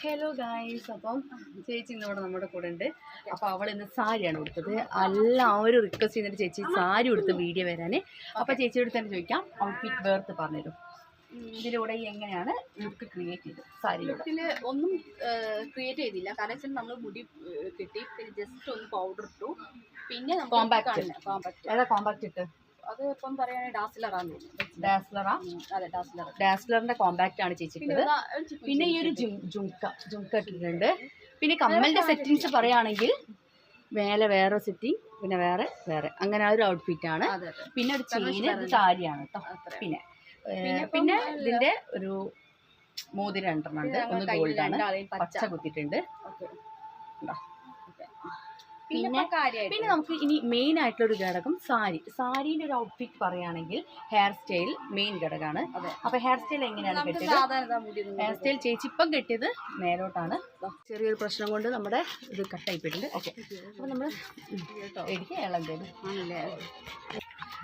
Hello guys അപ്പം ചേച്ചി ഇന്നിവിടെ നമ്മുടെ കൂടെ ഉണ്ട് അപ്പോൾ അവൾ ഇന്ന് സാരിയാണ് കൊടുത്തത് എല്ലാവരും റിക്വസ്റ്റ് ചെയ്തിട്ട് ചേച്ചി സാരി കൊടുത്ത് വീഡിയോ വരാൻ അപ്പോൾ ചേച്ചിയോട് തന്നെ ചോദിക്കാം. ഔട്ട്ഫിറ്റ് വേർത്ത് പറഞ്ഞുതരും. ഇതിലൂടെ എങ്ങനെയാണ് ലുക്ക് ക്രിയേറ്റ് ചെയ്തത്? സാരി ഇതിൽ ഒന്നും ക്രിയേറ്റ് ചെയ്തില്ല. കാരണം വെച്ചാൽ നമ്മൾ മുടി കിട്ടി കെട്ടി പിന്നെ ജസ്റ്റ് ഒന്ന് പൗഡർ ഇട്ടു. പിന്നെ കോമ്പാക്ട് കോമ്പാക്ട് ഏതാ കോമ്പാക്ട് ഇട്ട്? അത് ഇപ്പം പറയുകയാണെങ്കിൽ ഡാസിലറാന്ന് തോന്നുന്നു. ഡാസ്ലറാ? ഉം, അതെ ഡാസിലർ. ഡാസ്ലറിന്റെ കോമ്പാക്ട് ആണ് ചേച്ചിട്ടത് പിന്നെ ഈ ഒരു ജും ജുംക്ക ജുംക്ക ഇട്ടിട്ടുണ്ട്. പിന്നെ കമ്മലിന്റെ സെറ്റിങ്സ് പറയുകയാണെങ്കിൽ മേലെ വേറെ സെറ്റിങ് പിന്നെ വേറെ വേറെ. അങ്ങനെ ആ ഒരു ഔട്ട്ഫിറ്റ് ആണ്. പിന്നെ ഒരു ചെയിന് സാരിയാണ് കേട്ടോ പിന്നെ പിന്നെ. ഇതിന്റെ ഒരു മോതിരം രണ്ടെണ്ണം ഉണ്ട്. ഒന്ന് ഗോൾഡാണ് പച്ച. കുത്തിയിട്ടുണ്ട്. ഓക്കെ. ഇതാ. പിന്നെ പിന്നെ- നമുക്ക് ഇനി മെയിൻ ആയിട്ടുള്ള ഒരു ഘടകം സാരി. സാരിയുടെ ഒരു ഔട്ട്ഫിറ്റ് പറയുകയാണെങ്കിൽ ഹെയർ സ്റ്റൈൽ മെയിൻ ഘടകമാണ്. അപ്പൊ ഹെയർ സ്റ്റൈൽ എങ്ങനെയാണ് കെട്ടിയത്? ഹെയർ സ്റ്റൈൽ ചേച്ചി ഇപ്പം കെട്ടിയത് മേലോട്ടാണ്. ചെറിയൊരു പ്രശ്നം കൊണ്ട് നമ്മുടെ ഇത് കട്ടായി പോയിട്ടുണ്ട് ഓക്കെ അപ്പൊ നമ്മൾ എടുക്കുക ഇളം തരും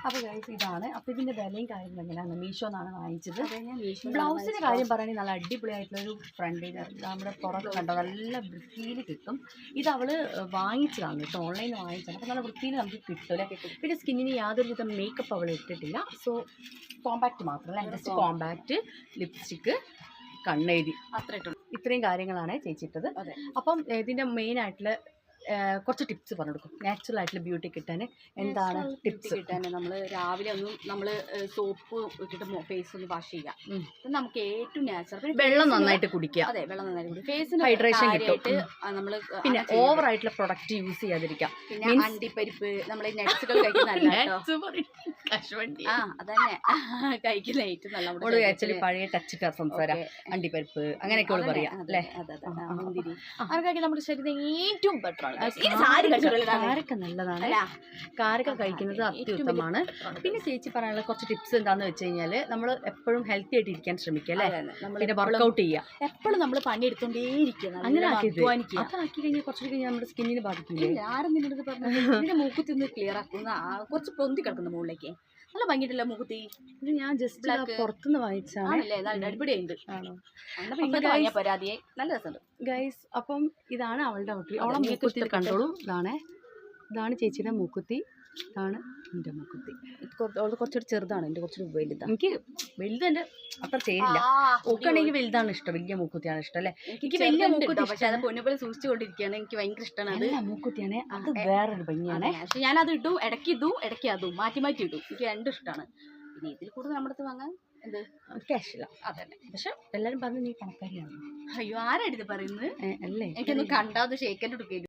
അപ്പോൾ ഗൈസ് ഇതാണ്. അപ്പോൾ ഇതിന്റെ വിലയും കാര്യങ്ങളും എങ്ങനെയാണ് മീഷോ എന്നാണ് വാങ്ങിച്ചത്. ബ്ലൗസിന്റെ ബ്ലൗസിന്റെ കാര്യം പറയുകയാണെങ്കിൽ നല്ല അടിപൊളിയായിട്ടുള്ള ഒരു ഫ്രണ്ട് നമ്മുടെ പുറത്ത് കണ്ടോ നല്ല വൃത്തിയിൽ കിട്ടും. ഇത് അവൾ വാങ്ങിച്ചതാണ് കേട്ടോ. ഓൺലൈനിൽ വാങ്ങിച്ചതാണ്. അപ്പോൾ നല്ല വൃത്തിയിൽ നമുക്ക് കിട്ടും അല്ലേ? പിന്നെ സ്കിന്നിന് യാതൊരു വിധം മേക്കപ്പ് അവൾ ഇട്ടിട്ടില്ല. സോ കോമ്പാക്റ്റ് മാത്രമല്ല? ജസ്റ്റ് കോമ്പാക്റ്റ് ലിപ്സ്റ്റിക്ക് കണ്ണെഴുതി. അത്ര ഇത്രയും കാര്യങ്ങളാണ് ചേച്ചിട്ടത് അപ്പം ഇതിന്റെ മെയിൻ ആയിട്ടുള്ള കുറച്ച് ടിപ്സ് പറഞ്ഞു കൊടുക്കും നാച്ചുറൽ ആയിട്ടുള്ള ബ്യൂട്ടി കിട്ടാൻ എന്താണ് ടിപ്സ് കിട്ടാൻ നമ്മൾ രാവിലെ ഒന്നും നമ്മൾ സോപ്പ് ഇട്ടിട്ട് ഫേസ് ഒന്ന് വാഷ് ചെയ്യുക. നമുക്ക് ഏറ്റവും നാച്ചുറൽ വെള്ളം നന്നായിട്ട് കുടിക്കുക. അതെ വെള്ളം നന്നായിട്ട് കുടി ഫേസിന് Hydration കിട്ടും. നമ്മൾ പിന്നെ ഓവർ ആയിട്ടുള്ള പ്രൊഡക്റ്റ് യൂസ് ചെയ്യാതിരിക്കുക. പിന്നെ അണ്ടിപ്പരിപ്പ് നമ്മൾ നട്സുകൾ കഴിക്കുന്നതല്ല ആ അതന്നെ. കഴിക്കുന്ന ഏറ്റവും നല്ല ആക്ച്വലി പഴയ ടച്ച് കാർ സംസാരം. അണ്ടിപ്പരിപ്പ് അങ്ങനെയൊക്കെ പറയാം. അല്ലേ? അതെ, അതെ. മുന്തിരി. അവർക്കൊക്കെ നമ്മുടെ ശരീരത്തിന് ഏറ്റവും ബെറ്റർ ആണ്. കാരക്ക നല്ലതാണ്. കാരക്ക കഴിക്കുന്നത് അത്യുത്തമാണ്. പിന്നെ ചേച്ചി പറയാനുള്ള കുറച്ച് ടിപ്സ് എന്താന്ന് വെച്ച് കഴിഞ്ഞാൽ നമ്മൾ എപ്പോഴും ഹെൽത്തി ആയിട്ട് ഇരിക്കാൻ ശ്രമിക്കുക അല്ലേ. പിന്നെ വർക്ക്ഔട്ട് വർക്കൗട്ട് ചെയ്യുക. എപ്പോഴും നമ്മൾ പണിയെടുത്തോണ്ടേയിരിക്കുക അങ്ങനെ നല്ല അധ്വാനിക്കുക. അപ്പൊ ആക്കി കഴിഞ്ഞാൽ കുറച്ചുകൂടി കഴിഞ്ഞാൽ നമ്മുടെ സ്കിന്നിന് ബാധിക്കില്ല ആരും നിന്നോട് പറഞ്ഞു? മൂക്കത്തിൽ നിന്ന് ക്ലിയർ ആക്കുന്ന കുറച്ച് പൊന്തി കിടക്കുന്ന മുകളിലേക്ക്. നല്ല ഭംഗിയിട്ടില്ല മുഖത്തി ഞാൻ ജസ്റ്റ്. പുറത്തുനിന്ന് വാങ്ങിച്ചാണ് അടിപൊളിയുണ്ട് അങ്ങനെ പരാതിയെ നല്ല രസമുണ്ട്. ഗൈസ് അപ്പം ഇതാണ് അവളുടെ ഔട്ട്ഫിറ്റ് ഓളം അവളെ മൂക്കുത്തി ഇഷ്ടപ്പെട്ട- കണ്ടോളൂ. ഇതാണ്. ഇതാണ് ചേച്ചിയുടെ മൂക്കുത്തി. ഇതാണ് എന്റെ മൂക്കുത്തി. അവൾ കുറച്ചുകൂടി ചെറുതാണ്. എന്റെ കുറച്ചുകൂടി വലുതാണ് എനിക്ക് വലുത് എന്റെ അത്ര ചേരില്ല. ഒക്കെയാണെങ്കിൽ വലുതാണ് ഇഷ്ടം. വലിയ മൂക്കുത്തിയാണ് ഇഷ്ടം അല്ലേ? എനിക്ക് വലിയ മൂക്കുത്തി പക്ഷേ അത് പൊന്നുപോലെ സൂക്ഷിച്ചുകൊണ്ടിരിക്കുകയാണ് എനിക്ക് ഭയങ്കര ഇഷ്ടമാണ് അത്. മൂക്കുത്തിയാണ് അത് വേറൊരു ഭംഗിയാണ്. പക്ഷെ ഞാനത് ഇട്ടു. ഇടയ്ക്ക് ഇതു ഇടയ്ക്ക് അതും. മാറ്റി മാറ്റി ഇട്ടു എനിക്ക് രണ്ടും ഇഷ്ടമാണ്. പിന്നെ ഇതിൽ കൂടുതൽ നമ്മുടെ അടുത്ത് വാങ്ങാൻ എന്ത്? ക്യാഷില്ല അതന്നെ. പക്ഷെ എല്ലാവരും പറഞ്ഞു നീ പണക്കാരിയാണ് അയ്യോ ഇത് പറയുന്നത്? അല്ലേ? എനിക്കൊന്ന് കണ്ടാതെ ഷേക്കന്റെ എടുക്കേണ്ടി